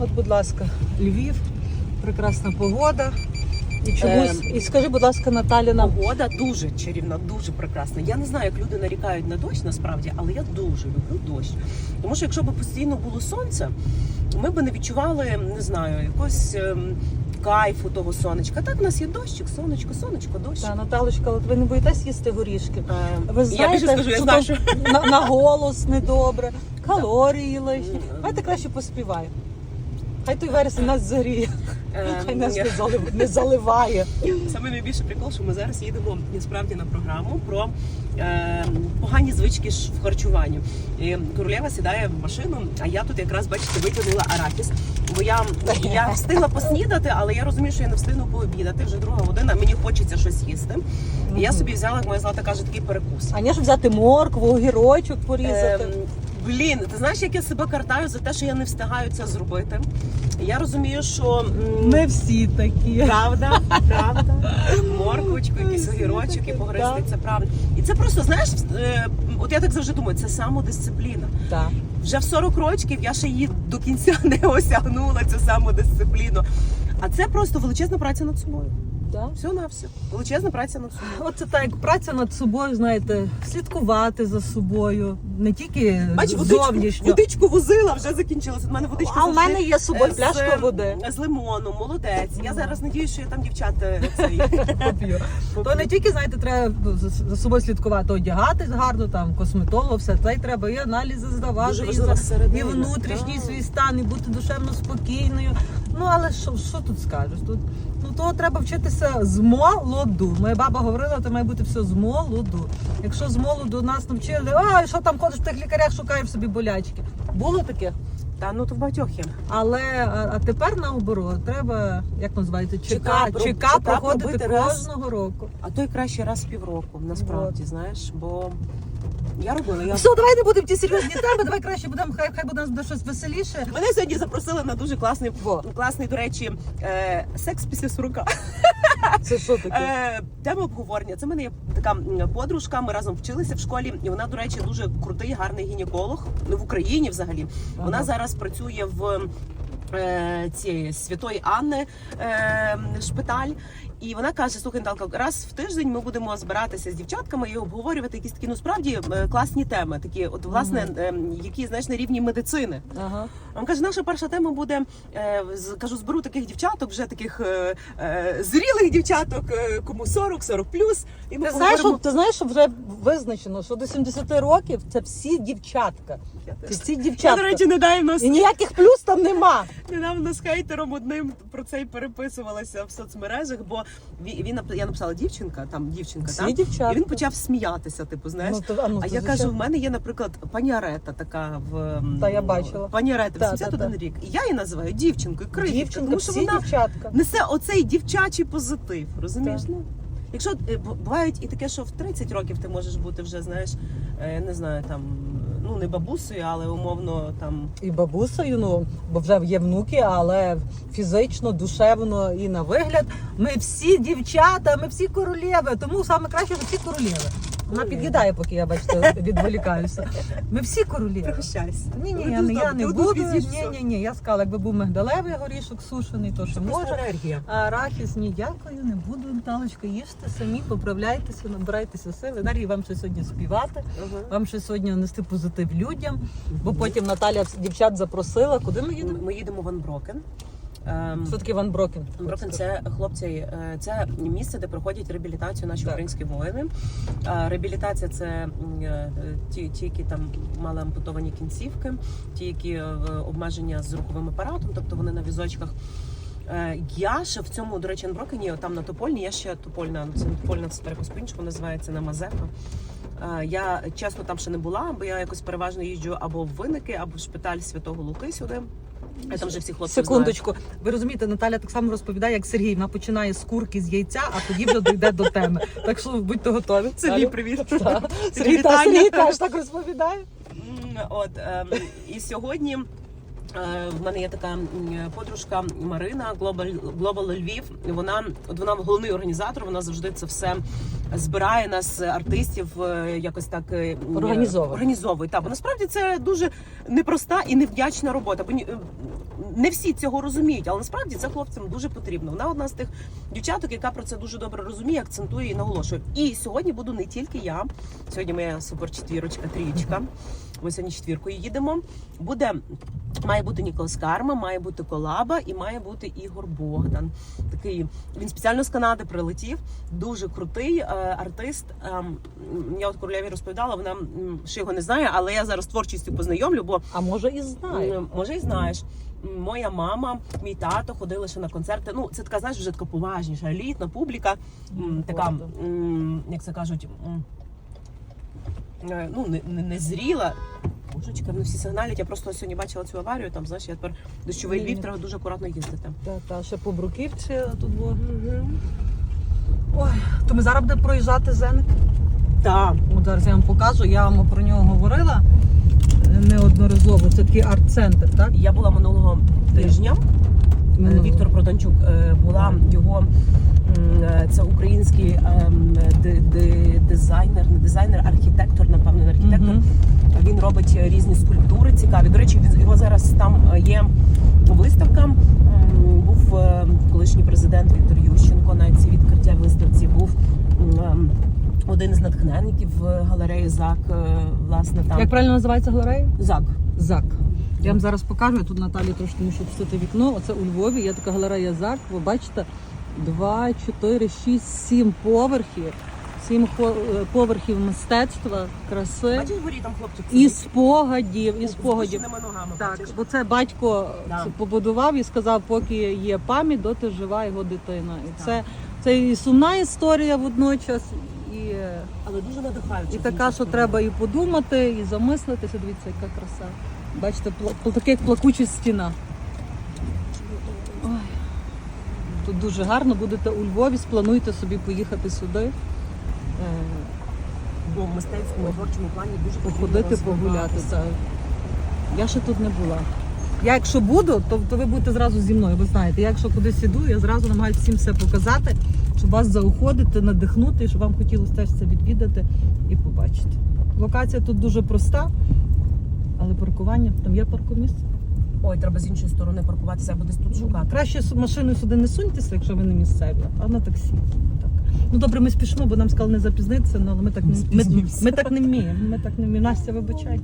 От, будь ласка, Львів, прекрасна погода. І чомусь, і скажи, будь ласка, Наталя, нам Погода дуже чарівна, дуже прекрасна. Я не знаю, як люди нарікають на дощ насправді, але я дуже люблю дощ. Тому що якщо б постійно було сонце, ми б не відчували, не знаю, якогось ем, кайфу того сонечка. Так, у нас є дощик, сонечко, сонечко, дощ. та Наталочка, от ви не боїтесь їсти горішки? Е, Ви знаєте, більше скажу, я знаю, що на, на голос недобре, калорії лишні. Давайте краще поспіваю. Хай той вересень нас загріє, е, хай нас не залив- не заливає. Саме найбільший прикол, що ми зараз їдемо насправді на програму про е, погані звички в харчуванні. І королева сідає в машину, а я тут якраз бачите витягнула арахіс. Бо я, я встигла поснідати, але я розумію, що я не встигну пообідати. Вже друга година, мені хочеться щось їсти. І я собі взяла, як моя злата каже, такий перекус. А ні, щоб взяти моркву, огірочок порізати. Ем, блін, ти знаєш, як я себе картаю за те, що я не встигаю це зробити. Я розумію, що Ми всі такі. Правда, правда. Морквочку, якийсь огірочок і погризти, це правда. І це просто, знаєш, е, от я так завжди думаю, це самодисципліна. Так. Вже в 40 років я ще її до кінця не осягнула цю самодисципліну. А це просто величезна праця над собою. Да. Все на все. Величезна праця над собою. От це так, як праця над собою, знаєте, слідкувати за собою, не тільки Бач, водичку, зовнішньо. водичку возила, вже закінчилася. У мене водичка А завжди, мене є з собою е, пляшка з, води. з лимоном, молодець. Я зараз надіюсь, що я там дівчат е, цей. Поп'ю. То не тільки, знаєте, треба за, за собою слідкувати, одягатись гарно, там, косметолог, все. Це й треба і аналізи здавати, Дуже і, важлива за- середина. і внутрішній Так. свій стан, і бути душевно спокійною. Ну, але що, що тут скажеш? Тут, того треба вчитися з молоду. Моя баба говорила, то має бути все з молоду. Якщо з молоду нас навчили, а що там ходиш в тих лікарях, шукаєш собі болячки. Було таке. Та ну то в багатьох є. Але а, а тепер наоборот, треба, як називається, Чекап, роб- ЧК проходити раз. кожного року. А то й краще раз в півроку, насправді, знаєш, бо я робила. Я... Все, давай не будемо ті серйозні теми, давай краще будемо, хай, хай буде нас щось веселіше. Мене сьогодні запросили на дуже класний, Во. класний, до речі, е, секс після 40. Це що таке? Е, тема обговорення. Це в мене є така подружка. Ми разом вчилися в школі, і вона, до речі, дуже крутий, гарний гінеколог ну, в Україні взагалі. Вона зараз працює в цієї святої Анни е, шпиталь. І вона каже: слухай, Наталка, раз в тиждень ми будемо збиратися з дівчатками і обговорювати якісь такі ну справді е, класні теми, такі, от власне, е, які знаєш на рівні медицини. Ага. Він каже, наша перша тема буде. Е, кажу, зберу таких дівчаток, вже таких е, е, зрілих дівчаток, е, кому 40, 40 плюс. І ми Ти знаєш, що, ти знаєш, що вже визначено, що до 70 років це всі дівчатка. Це всі Я, до дівчатка. речі, недавно з І ніяких плюс там нема. Недавно з хейтером одним про це й переписувалася в соцмережах, бо він, я написала дівчинка, там дівчинка, там, і він почав сміятися. Типу, знаєш. Ну, то, а, ну, А я кажу, в мене є, наприклад, пані Арета така в Та, я бачила. Пані Арета, Та, та, 81 та. рік. І я її називаю дівчинкою, крихіткою, дівчинка, тому що всі вона дівчатка. несе оцей дівчачий позитив. Розумієш? Так. Ну якщо е, бувають і таке, що в 30 років ти можеш бути вже, знаєш, е, не знаю, там ну не бабусею, але умовно там І бабусею, ну, бо вже є внуки, але фізично, душевно і на вигляд. Ми всі дівчата, ми всі королєви, Тому саме краще, що всі королеви. Вона під'їдає, поки я бачите, відволікаюся. Ми всі королеви. пригощайся. Ні, ні, я, не- я не буду. Ні, ні, ні. Я сказала, якби був мигдалевий горішок сушений, то що може. енергія. А арахіс ніякою не буду, Наталочка, їжте самі, поправляйтеся, набирайтеся сили. Енергії вам ще сьогодні співати, вам ще сьогодні нести позитив людям, бо потім Наталя дівчат запросила. Куди ми їдемо? Ми їдемо в Анброкен. Ем, Що таке Ван Брокен? Анброкен це хлопці, е, це місце, де проходять реабілітацію наші Так. українські воїни. Реабілітація це е, ті, ті, які там мали ампутовані кінцівки, ті, які е, обмеження з руховим апаратом, тобто вони на візочках. Я ще в цьому, до речі, Анброкені, там на Топольні, я ще Топольна, це Топольна, це перепис по-іншому називається на Мазепа. Я чесно там ще не була, бо я якось переважно їжджу або в виники, або в шпиталь Святого Луки сюди. Там вже всі хлопці знають. Секундочку, ви розумієте, Наталя так само розповідає, як Сергій. Вона починає з курки з яйця, а тоді вже дійде до теми. Так що будьте готові. Сергій, привіт. Сергій, Вітання. Сергій теж так розповідає. От ем, і сьогодні. е, В мене є така подружка Марина Global, Global Львів. Вона от вона головний організатор. Вона завжди це все збирає нас, е, артистів, е, якось так е, Організовує. організовує. Та бо насправді це дуже непроста і невдячна робота. Бо не всі цього розуміють, але насправді це хлопцям дуже потрібно. Вона одна з тих дівчаток, яка про це дуже добре розуміє, акцентує і наголошує. І сьогодні буду не тільки я. Сьогодні моя супер четвірочка, трієчка. Ми сьогодні четвіркою їдемо. Буде має бути Ніколас Карма, має бути Колаба і має бути Ігор Богдан. Такий він спеціально з Канади прилетів. Дуже крутий е, артист. Ем, я от королеві розповідала, вона ще його не знає, але я зараз творчістю познайомлю, бо А може і знає. Може, і знаєш. Моя мама, мій тато ходили ще на концерти. Ну, це така, знаєш, вже така поважніша, елітна публіка. Така, як це кажуть, е, ну, не, не, зріла. Божечка, ну всі сигналять. Я просто сьогодні бачила цю аварію. Там, знаєш, я тепер дощовий львів, треба дуже акуратно їздити. Та, та ще по бруківці тут було. Ой, то ми зараз будемо проїжджати Зеник. Так. От зараз я вам покажу, я вам про нього говорила неодноразово. Це такий арт-центр, так? Я була минулого тижня. Е, Минулого. Віктор Проданчук е, була його е, це український ем, ди- ди- дизайнер, не дизайнер, архітектор, напевно, архітектор. Мгм. Він робить різні скульптури цікаві. До речі, його зараз там є виставка. Був колишній президент Віктор Ющенко на цій відкриття виставці. Був ем, один із натхненників е, галереї ЗАК. е, Власне, там Як правильно називається галерея? ЗАК. ЗАК. Я вам зараз покажу, я тут Наталі трошки мушу пустити вікно. Оце у Львові є така галерея ЗАК. Ви бачите, 2, 4, 6, 7 поверхів. 7 поверхів мистецтва, краси Бачиш, горі там хлопчик. і спогадів, і спогадів. ногами. Так, бачиш? бо це батько Да. побудував і сказав, поки є пам'ять, доти жива його дитина. І це, це і сумна історія водночас, і, Але дуже надихаюче. і така, що треба і подумати, і замислитися. Дивіться, яка краса. Бачите, пла- таке як плакуча стіна. Ой. Тут дуже гарно, будете у Львові, сплануйте собі поїхати сюди, е, Бо в мистецькому творчому плані дуже походити, погуляти. Так. Я ще тут не була. Я якщо буду, то, то ви будете зразу зі мною. Ви знаєте, я якщо кудись іду, я зразу намагаюся всім все показати, щоб вас заохотити, надихнути, щоб вам хотілося теж це відвідати і побачити. Локація тут дуже проста, але паркування там є паркомісце. Ой, треба з іншої сторони паркуватися, або десь тут шукати. Краще з машиною сюди не суньтеся, якщо ви не місцеві, а на таксі. Так. Ну добре, ми спішимо, бо нам сказали не запізнитися, ну, але ми так не ми, спізнюємося. ми так не вміємо. Ми так не вміємо. Настя, вибачай.